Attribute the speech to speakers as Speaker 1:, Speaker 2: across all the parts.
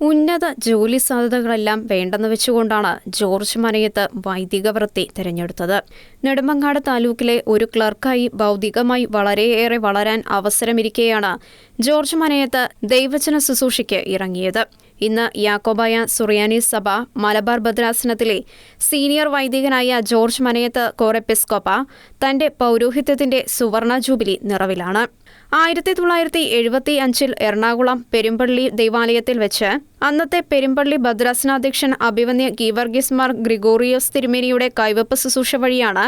Speaker 1: ഉന്നത ജോലി സാധ്യതകളെല്ലാം വേണ്ടെന്ന് വെച്ചുകൊണ്ടാണ് ജോർജ് മനയത്ത് വൈദിക വൃത്തി തിരഞ്ഞെടുത്തത്. നെടുമങ്ങാട് താലൂക്കിലെ ഒരു ക്ലർക്കായി ഭൗതികമായി വളരെയേറെ വളരാൻ അവസരമിരിക്കെയാണ് ജോർജ് മനയത്ത് ദൈവചന ശുശ്രൂഷയ്ക്ക് ഇറങ്ങിയത്. ഇന്ന് യാക്കോബായ സുറിയാനി സഭ മലബാർ ഭദ്രാസനത്തിലെ സീനിയർ വൈദികനായ ജോർജ് മനയത്ത് കോറെപ്പിസ്കോപ്പ തന്റെ പൗരോഹിത്യത്തിന്റെ സുവർണ ജൂബിലി നിറവിലാണ്. ആയിരത്തി തൊള്ളായിരത്തി എഴുപത്തി അഞ്ചിൽ എറണാകുളം പെരുമ്പള്ളി ദേവാലയത്തിൽ വെച്ച് അന്നത്തെ പെരുമ്പള്ളി ഭദ്രാസനാധ്യക്ഷൻ അഭിവന്യ ഗീവർഗിസ് മാർ ഗ്രിഗോറിയോസ് തിരുമേനിയുടെ കൈവപ്പ് ശുശ്രൂഷ വഴിയാണ്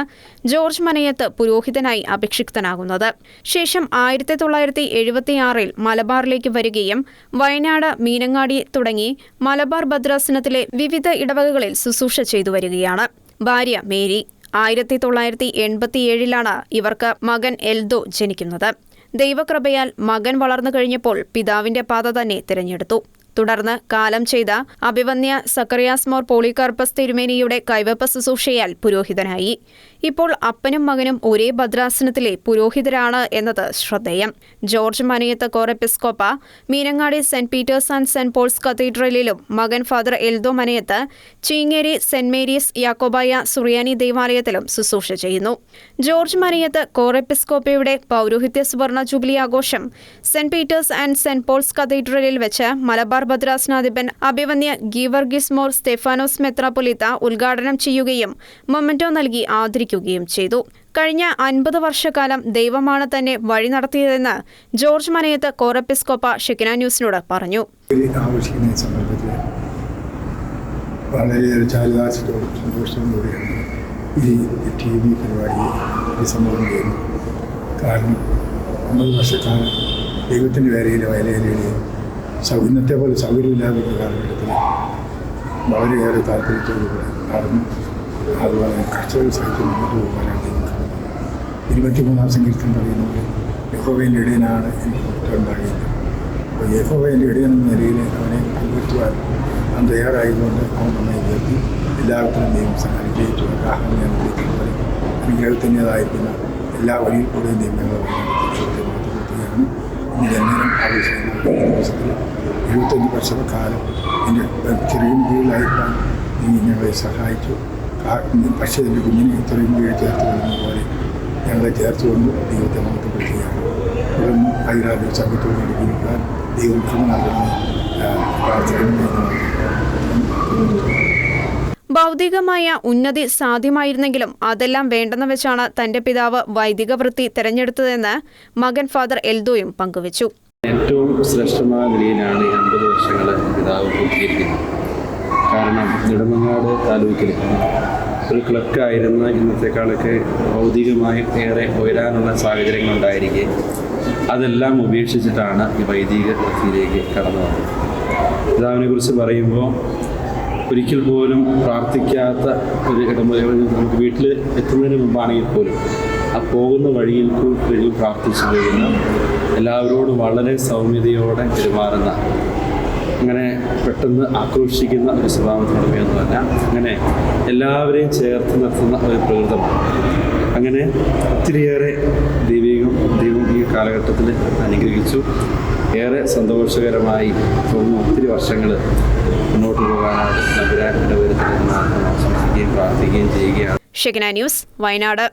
Speaker 1: ജോർജ് മനയത്ത് പുരോഹിതനായി അഭിക്ഷിക്തനാകുന്നത്. ശേഷം ആയിരത്തി തൊള്ളായിരത്തി എഴുപത്തിയാറിൽ മലബാറിലേക്ക് വരികയും വയനാട് മീനങ്ങാടി തുടങ്ങി മലബാർ ഭദ്രാസനത്തിലെ വിവിധ ഇടവകകളിൽ ശുശ്രൂഷ ചെയ്തു വരികയാണ്. ഭാര്യ മേരി ആയിരത്തി തൊള്ളായിരത്തി എൺപത്തിയേഴിലാണ് ഇവർക്ക് മകൻ എൽദോ ജനിക്കുന്നത്. ദൈവകൃപയാൽ മകൻ വളർന്നു കഴിഞ്ഞപ്പോൾ പിതാവിന്റെ പാത തന്നെ തിരഞ്ഞെടുത്തു. തുടർന്ന് കാലം ചെയ്ത അഭിവന്യ സക്കറിയാസ് മോർ പോളികാർപ്പസ് തിരുമേനിയുടെ കൈവപ്പ ശുശ്രൂഷയാൽ പുരോഹിതനായി. ഇപ്പോൾ അപ്പനും മകനും ഒരേ ഭദ്രാസനത്തിലെ പുരോഹിതരാണ് എന്നത് ശ്രദ്ധേയം. George Manayath Corepiscopa Meenangadi saint Peter's and saint Paul's കത്തീഡ്രലിലും മകൻ father Eldho Manayath Cheengeri saint Mary's Yakobaya Suriyani ദേവാലയത്തിലും ശുശ്രൂഷ ചെയ്യുന്നു. ജോർജ് മനയത്ത് കോറെപ്പിസ്കോപ്പയുടെ പൗരോഹിത്യ സുവർണ ജൂബിലി ആഘോഷം Saint Peter's and Saint Paul's കത്തീഡ്രലിൽ വെച്ച് മലബാർ ഭദ്രാസനാധിപൻ അഭിവന്യ ഗീവർഗിസ് മോർ സ്റ്റെഫാനോസ് മെത്രാപൊലിത്ത ഉദ്ഘാടനം ചെയ്യുകയും മൊമെന്റോ നൽകി ആദരിക്കുകയും ചെയ്തു. കഴിഞ്ഞ അൻപത് വർഷക്കാലം ദൈവമാണ് തന്നെ വഴി നടത്തിയതെന്ന് ജോർജ് മനയത്ത് കോറപ്പിസ്കോപ്പ ഷെക്കിന ന്യൂസിനോട് പറഞ്ഞു.
Speaker 2: കാരണം അമ്പത് വർഷക്കാലം ദൈവത്തിന്റെ വേലയിലും വയലേലയിലെയും ഇന്നത്തെ പോലെ സൗകര്യമില്ലാത്ത കാലഘട്ടത്തിൽ വളരെയേറെ താല്പര്യത്തോടുകൂടെ നടന്നു. അതുപോലെ കർഷകർ സഹിച്ച് മുന്നോട്ട് പോകാനാണ് ഇരുപത്തിമൂന്നാം സങ്കീർത്തനം പറയുന്നത് യഹോവയിന്റെ ഇടയനാണ് എനിക്ക് ഉണ്ടാകില്ല അപ്പോൾ യഹോവയിന്റെ ഇടയൻ എന്ന നിലയിൽ അവനെ പിൻവറ്റുവാൻ അവൻ തയ്യാറായതുകൊണ്ട് അവൻ നമ്മെ ഉയർത്തി എല്ലാവർക്കും ദൈവം സഹായിച്ചു ആഹാരം ഞാൻ അനുഗ്രഹത്തിന്റെതായിരിക്കുന്ന എല്ലാ വഴിയിൽ കൂടെയും ദൈവം ഞങ്ങളെ വഴിയാണ് ഇന്ന് ദിവസത്തിൽ എഴുപത്തഞ്ച് വർഷക്കാലം എന്റെ ചെറിയ കീഴിലായിട്ടാണ് നീ ഞങ്ങളെ സഹായിച്ചു പക്ഷേ എന്റെ കുഞ്ഞിനെ ഇത്രയും കീഴിൽ ചേർത്ത് വന്നത് പോലെ ഞങ്ങളെ ചേർത്തുകൊണ്ട് ദൈവത്തെ മഹത്വപ്പെടുത്തുകയാണ് തുടർന്ന് ഹൈദരാബാദ് സംഘത്തോട് ജീവിക്കാൻ ദൈവം നൽകുന്ന
Speaker 1: ഭൗതികമായ ഉന്നതി സാധ്യമായിരുന്നെങ്കിലും അതെല്ലാം വേണ്ടെന്ന് വെച്ചാണ് തന്റെ പിതാവ് വൈദിക വൃത്തി തെരഞ്ഞെടുത്തതെന്ന് മകൻ ഫാദർ എൽദോയും പങ്കുവച്ചു.
Speaker 3: ഏറ്റവും ശ്രേഷ്ഠമായ നിലയിലാണ് ഈ അമ്പത് വർഷങ്ങൾ പിതാവ് പൂർത്തീകരിക്കുന്നത്. കാരണം നെടുമങ്ങാട് താലൂക്കിൽ ഒരു ക്ലർക്കായിരുന്ന ഇന്നത്തെക്കാളൊക്കെ ഭൗതികമായി ഏറെ ഉയരാനുള്ള സാഹചര്യങ്ങളുണ്ടായിരിക്കെ അതെല്ലാം ഉപേക്ഷിച്ചിട്ടാണ് ഈ വൈദിക വൃത്തിയിലേക്ക് കടന്നു വന്നത്. പിതാവിനെ കുറിച്ച് പറയുമ്പോൾ ഒരിക്കൽ പോലും പ്രാർത്ഥിക്കാത്ത ഒരു ഇടം നമുക്ക് വീട്ടിൽ എത്തുന്നതിന് മുമ്പാണെങ്കിൽ പോലും ആ പോകുന്ന വഴിയിൽ വഴി പ്രാർത്ഥിച്ചു പോകുന്ന എല്ലാവരോടും വളരെ സൗമ്യതയോടെ പെരുമാറുന്ന അങ്ങനെ പെട്ടെന്ന് ആക്രോശിക്കുന്ന ഒരു സ്വഭാവത്തിനുടമയൊന്നുമല്ല അങ്ങനെ എല്ലാവരെയും ചേർത്ത് നിർത്തുന്ന ഒരു പ്രകൃതമാണ്. അങ്ങനെ ഒത്തിരിയേറെ ദൈവികം ദൈവം ഈ കാലഘട്ടത്തിൽ അനുഗ്രഹിച്ചു. ഏറെ സന്തോഷകരമായി തോന്നുന്നു ഒത്തിരി വർഷങ്ങൾ മുന്നോട്ട് പോകാനായിട്ട് മാത്രം ആശംസിക്കുകയും പ്രാർത്ഥിക്കുകയും ചെയ്യുകയാണ്.
Speaker 1: ന്യൂസ് വയനാട്.